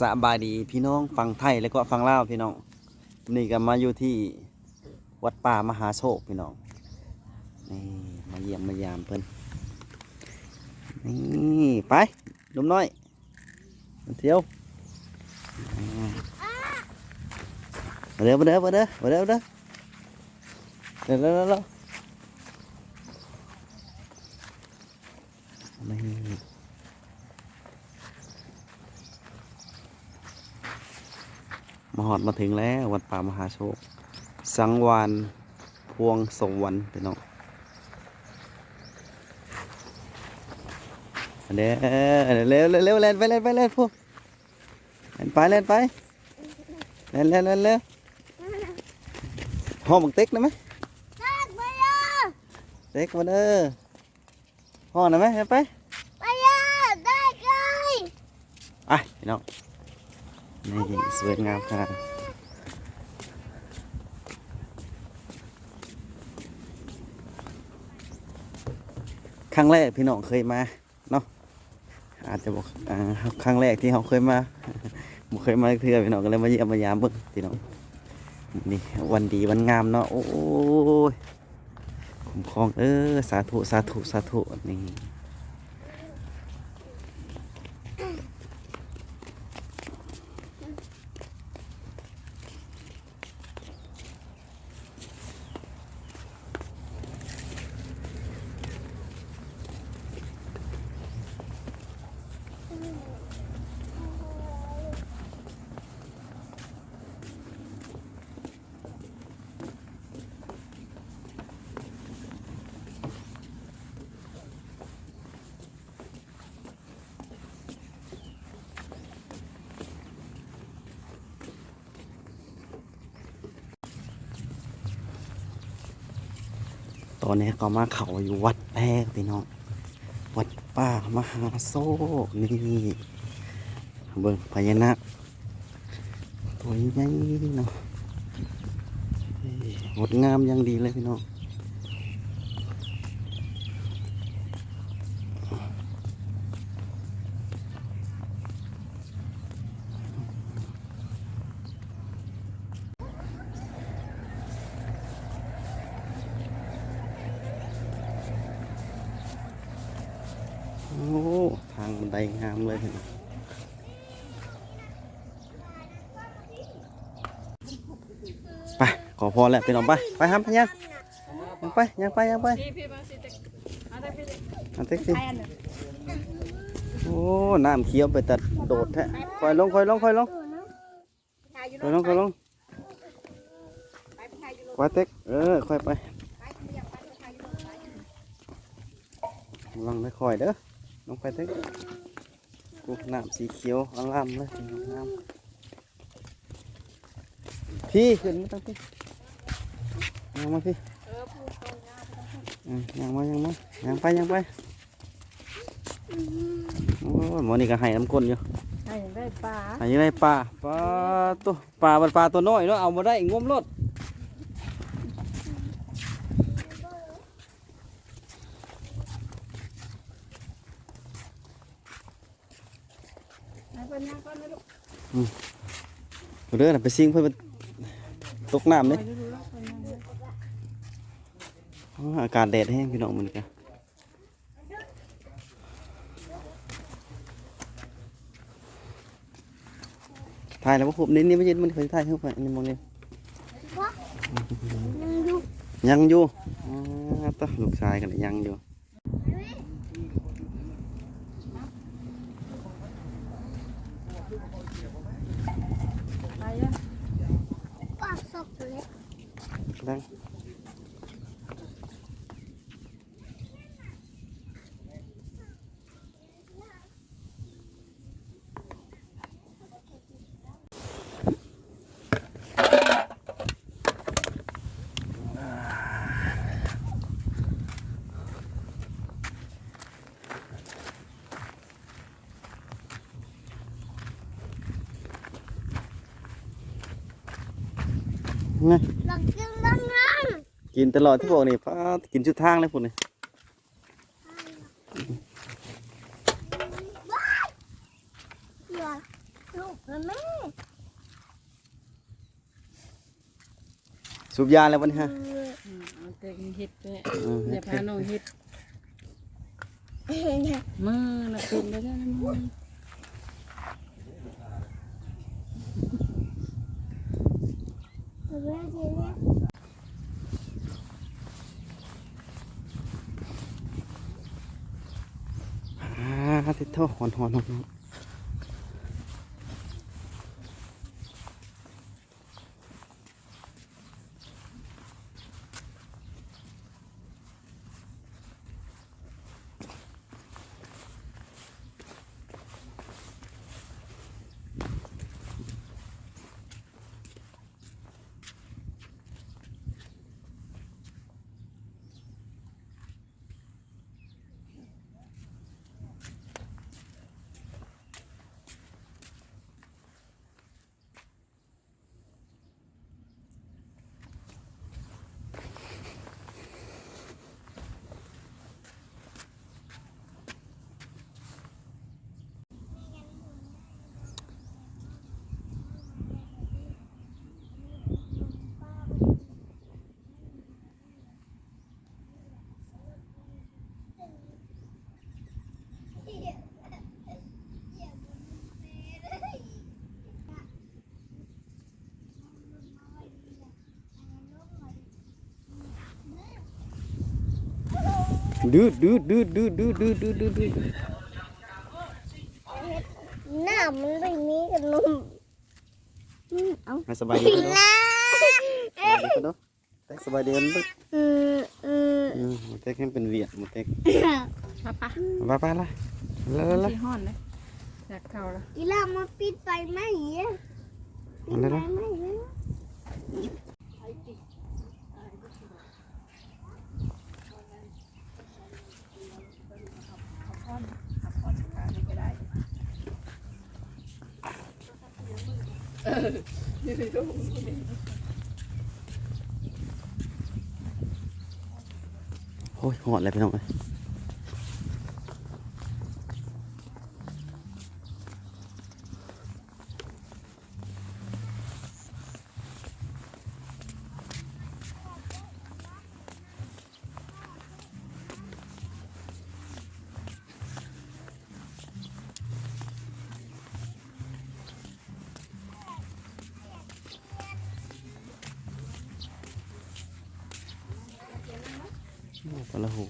สบายดีพี่น้องฟังไทยแล้วก็ฟังลาวพี่น้องนี่ก็มาอยู่ที่วัดป่ามหาโชคพี่น้องนี่มาเยี่ยมมายามเพิ่นนี่ไปนุ่มน้อยมาเที่ยวมาเด้อมาเด้อมาเด้อมาเด้อมาเด้อเด้อเด้อเด้อเด้อนี่ มาหอดมาถึงแล้ววัดป่ามหาโชค สังวานพวงสวรรค์พี่น้องเด้อเร็วเร็วเร็วเล่นไปเล่นไปเล่นพวกเล่นไปเล่นไปเล่นเล่นเล่นเร็วห้องบักเต็กนะไหมเต็กมาเด้อห้องนะไหมเล่นไปไอ้พี่น้อง นี่สวยงามขนาดครั้งแรกพี่น้องเคยมาเนาะอาจจะบอกอ่าครั้งแรกที่เขาเคยมาบ่เคยมาเทื่อพี่น้องก็เลยมาเยี่ยมมายามเบิ่งพี่น้องนี่วันดีวันงามเนาะโอ้ยคุ้มครองเออสาธุสาธุสาธุนี่ อนนี้ก็มาเขาอยู่วัดแรกพี่น้อง วัดป่ามหาโซกนี่เบิ่งพญานาคตัวใหญ่เนาะงดงามอยังดีเลยพี่น้อง โอ้ทา งบันไดงามเลยเห็นไปขอพรแหล้วไปน้องไปไปครับพะยังยังไปยังไปยังไปอันเต็กสิโอ้น้ำเขียวไปตัดโดดแท้คอยลงคอยลงคอยลงคอยลงคอยลงไปเต็กเออคอยไปลองไม่คอยเด้อลงไปเต็ก กูน้ำสีเขียวอลามเลยน้ำพี่ขึ้นมาตั้งพี่ยังมาพี่เออพูดตรงนะอืมยังมายังมายังไปยังไปโอ้ยหมอนี่ก็ให้น้ำก้นอยู่ให้ได้ปลาให้ยังไงปลาปลาตัวปลามันปลาตัวน้อยเนาะเอามาได้งมรถ ให้เป็นยังก็ไม่รู้ เรื่องน่ะไปซิ่งเพื่อนมันตกน้ำไปเลยดูดูแล้วเป็นยังไงอ๋ออากาศแดดแห้งพี่น้องมันกันถ่ายแล้วพวกผมนี่นี่ไม่ยืนมันเคยถ่ายเข้าไปอันนี่มองนี่ยังอยู่อ๋อตะลูกชายกันยังอยู่ ไปยัง ดั งไงหลังกินบ้างนะกินตลอดที่บอกนี่พากินชุดทางเลยพุ่นนี่เดี๋ยวลูกมันแม่สูบยาแล้ววันนี้ฮะอืมเอาแต่เฮ็ดเนี่ยอืมอย่าพาน้องเฮ็ดมือน่ะเป็นไปได้นะมือ มันแม่ทีเนี้ย อ่าติดท่อหอนหอนหอน ดืดดืดดืดดืดดืดดืดดืดดืดดืดหน้ามันไม่มีกับนมอืมเอามาสบายดีกันเนาะน้าสบายดีกันเนาะแต่สบายดีกันเนาะอืมอืมอืมหมันเต็กให้เป็นเวียดหมันเต็กป้าป้าไปไปละละละละที่ห้อนเลยอยากเข้าละกีฬามาปิดไฟไหมอะปิดละไฟละไหมอะ โอ้ยหอดเลยพี่น้องเลย ปลาหู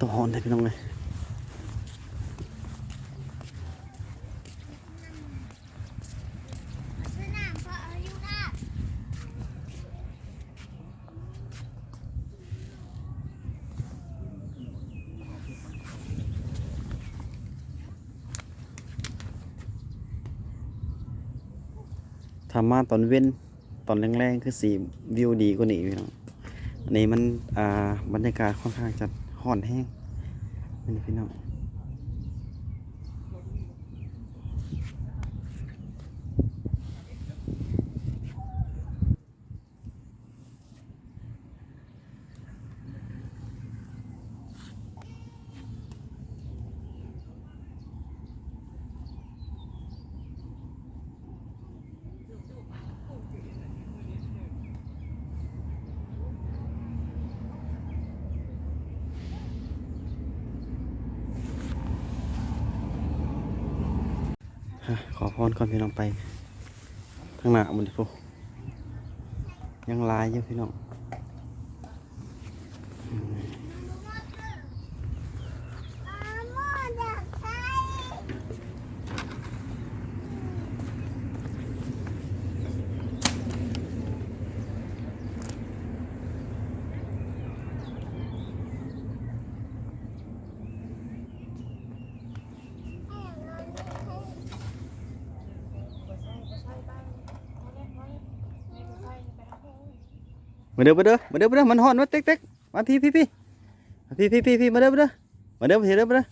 ตัวหอนได้เป็นยังไง มาตอนเว้นตอนแรงๆคือสีวิวดีกว่านี้พี่น้องอันนี้มันอ่าบรรยากาศค่อนข้างจะห่อนแห้งนี่พี่น้อง ฮะขอพรก่อนพี่น้องไปทางหน้าบนพวกยังลายอยู่พี่น้อง อาโมอยากใช้ มา เด้อมาเด้อมาเด้อมาเด้อมันห่อนมาเต็กเต็กมาพี่พี่พี่มาพี่พี่พี่พี่มาเด้อมาเด้อมาเด้อมาเด้อมาเด้อ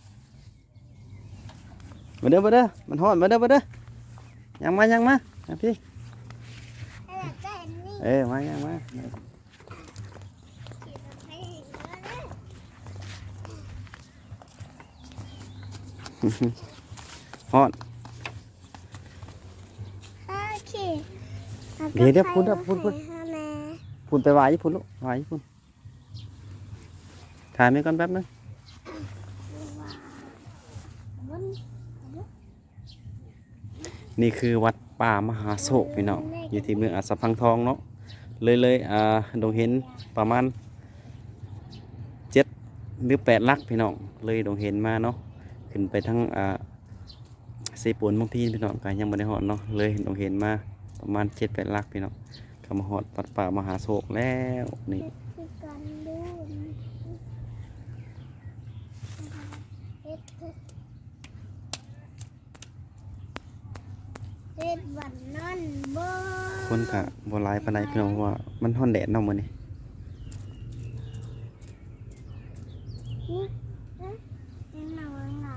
มาเด้อมาเด้อมันห่อนมาเด้อมาเด้อยังมายังมามาพี่อยากได้อันนี้เออมายังมาฮอดโอเคเดี๋ยวเดี๋ยวพูดเดี๋ยวพูดพูดให้แม่ พุ่นไปไหวญี่ปุ่นลูกไหวญี่ปุ่นถ่ายไม่ก่อนแป๊บนึงนี่คือวัดป่ามหาโศกพี่น้องอยู่ที่เมืองอัสสัมพังทองเนาะเลยเลยอ่าดงเห็นประมาณเจ็ดหรือแปดลักพี่น้องเลยดงเห็นมาเนาะขึ้นไปทั้งอ่าเซปูนบางทีพี่น้องก็ยังไม่ได้หอดเนาะเลยดงเห็นมาประมาณเจ็ดแปดลักพี่น้อง ก็มาหอดวัดป่ามหาโศกแล้วนี่คือกันดูเฮ็ดเฮ็ดเฮ็ดวันนั้นบ่คนกะบัวลายปานใดพี่น้องเพราะว่า มันฮ้อนแดดเนาะมื้อนี้นี่ฮะนี่หนูหนา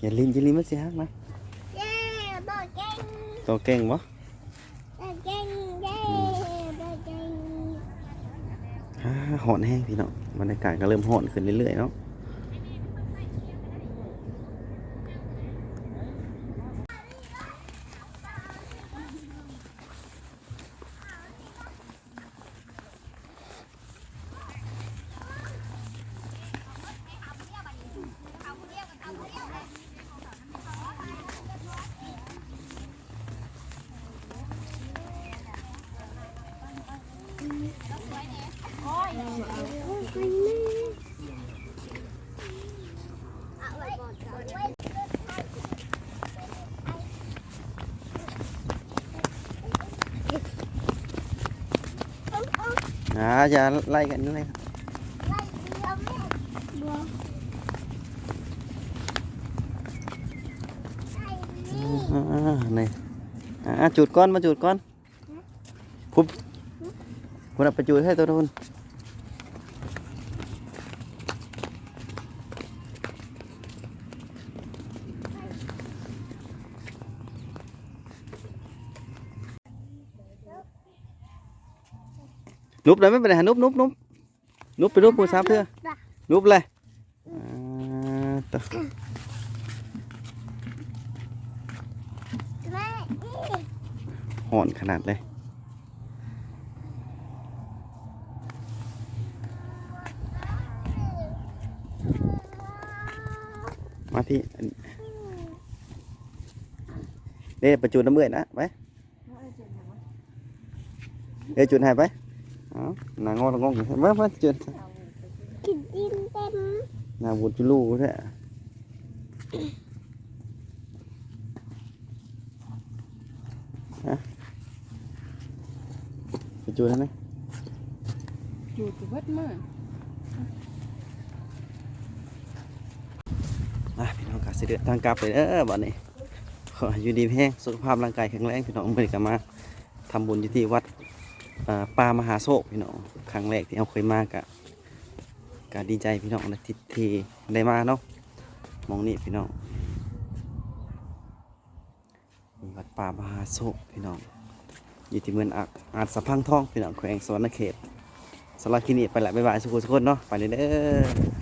อย่าลิ้นอย่าลิ้นมันสิฮักนะเย้บ่เก่งโตเก่งบ่ บ่เก่งเย้บ่เก่ง ฮ่า หอนแห้งพี่เนาะบรรยากาศก็เริ่มหอนขึ้นเรื่อยๆเนาะ อ่าอย่าไล่กันนี่เลยอ่านี่อ่าจุดก้อนมาจุดก้อนปุ๊บคุณเอาไปจุดให้ตัวทุน นุบเลยไม่เป็นไรนุบนุบนุบนุบไปนุบปูซาเพื่อนุบเลยอ่าตัวแม่นี่หอนขนาดเลยมาพี่อันเด้ประจุน้ำเมื่อยนะไปเดี๋ยจุดให้ไป เอาหนางงงงมามาจุดกินดินเต็มหนาบุญจุลูแท้ฮะไปจุดให้ไหมอยู่ที่เบิดมืออะพี่น้องกาสิเดือทางกลับเลยเออบัดนี้ขอให้อยู่ดีแห้งสุขภาพร่างกายแข็งแรงพี่น้องเมื่อนี้ก็มาทำบุญอยู่ที่วัด ปลามหาโศกพี่น้องครั้งแรกที่เอาเคยมากะกะดีใจพี่น้องนะทิที่ได้มาเนาะมองนี่พี่น้องวัดป่ามหาโศกพี่น้องอยู่ที่เมืองอักอาจสะพังทองพี่น้องแขวงสวรรณเขตสำหรับคลินิกไปละบ๊ายบายสุขุสุขคนเนาะไปเลยเด้อ